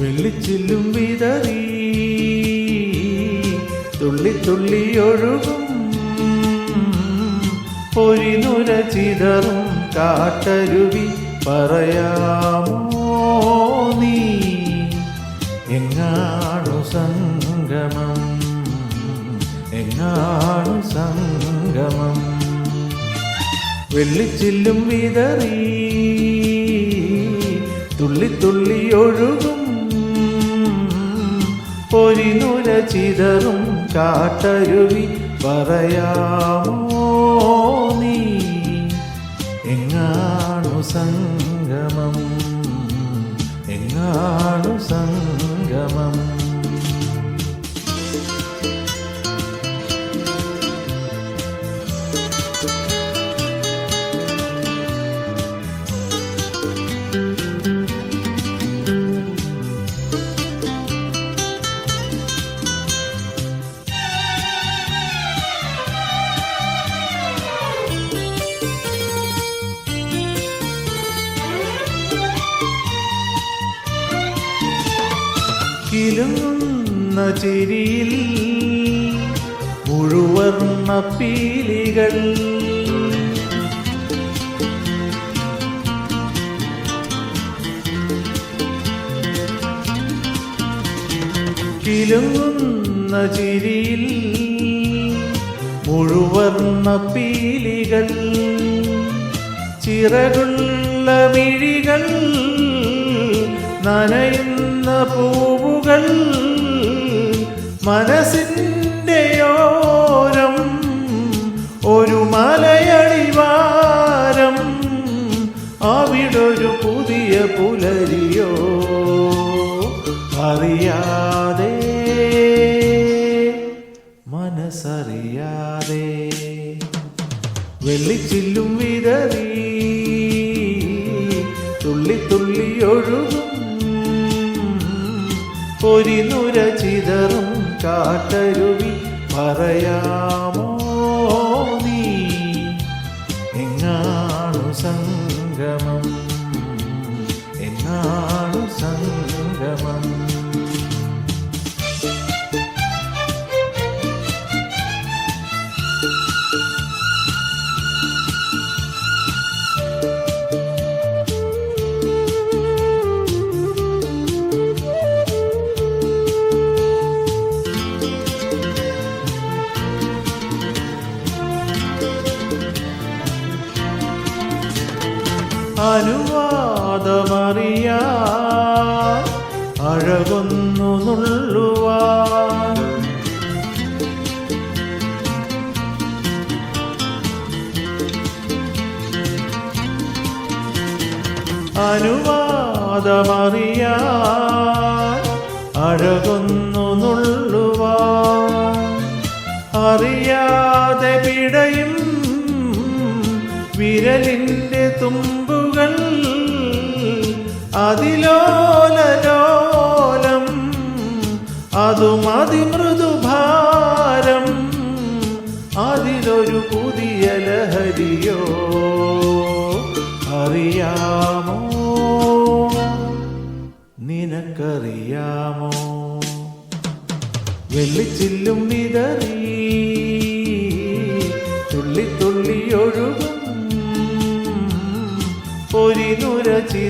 വെള്ളിച്ചില്ലും വിതറി. തുള്ളി തുള്ളി ഒഴുകും. പൊരിനുര ചിതറും കാട്ടരുവി പറയാമോ നീ? എങ്ങാണു സംഗമം? എങ്ങാണു സംഗമം? വെള്ളിച്ചില്ലും വിതറി. തുള്ളി ഒഴുകും. പൊരിനുര ചിതറും ചാട്ടരുവി പറയാമോ നീ? എങ്ങാണു സംഗമം കിലുങ്ങുന്ന ചിരിയിൽ മുഴുവർണ പീലികൾ. കിലുങ്ങുന്ന ചിരിയിൽ മുഴുവർണ പീലികൾ. ചിറകുള്ള മിഴികൾ നനയുന്ന പൂവുകൾ മനസ്സിന്റെ ഓരം ഒരു മലയടിവാരം. അവിടൊരു പുതിയ പുലരിയോ അറിയാതെ മനസ്സറിയാതെ. വെള്ളിച്ചില്ലും വിതറി തുള്ളി തുള്ളി ഒഴുകും പൊരിനുര ചിതറും കാട്ടരുവി പറയാമോ നീ? എങ്ങാണു സംഗമം? എങ്ങാണു സംഗമം? അനുവാദമറിയാൻ അഴകൊന്നു നുള്ളുവാൻ. അനുവാദമറിയാ അഴകൊന്നു നുള്ളുവാൻ. അറിയാതെ പിടയും വിരലിന്റെ തുമ്പുകൾ അതിലോലലോലം അതും അതിമൃദുഭാരം അതിലൊരു പുതിയ ലഹരിയോ അറിയാമോ? നിനക്കറിയാമോ? വെള്ളിച്ചില്ലും വിതറി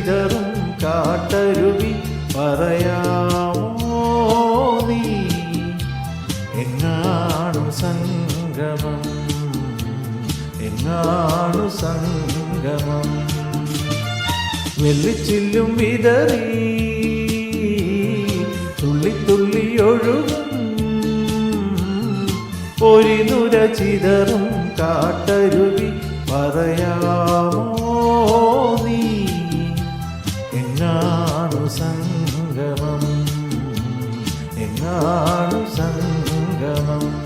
ചിതറും കാട്ടരുവി പറയാമോ നീ? എങ്ങാണു സംഗമം? എങ്ങാണു സംഗമം? വെള്ളിച്ചില്ലും വിതറി തുള്ളി തുള്ളി ഒഴുകും. പൊരിനുര ചിതറും കാട്ടരുവി പറയാ എങ്ങാണു സംഗമം? എങ്ങാണു സംഗമം?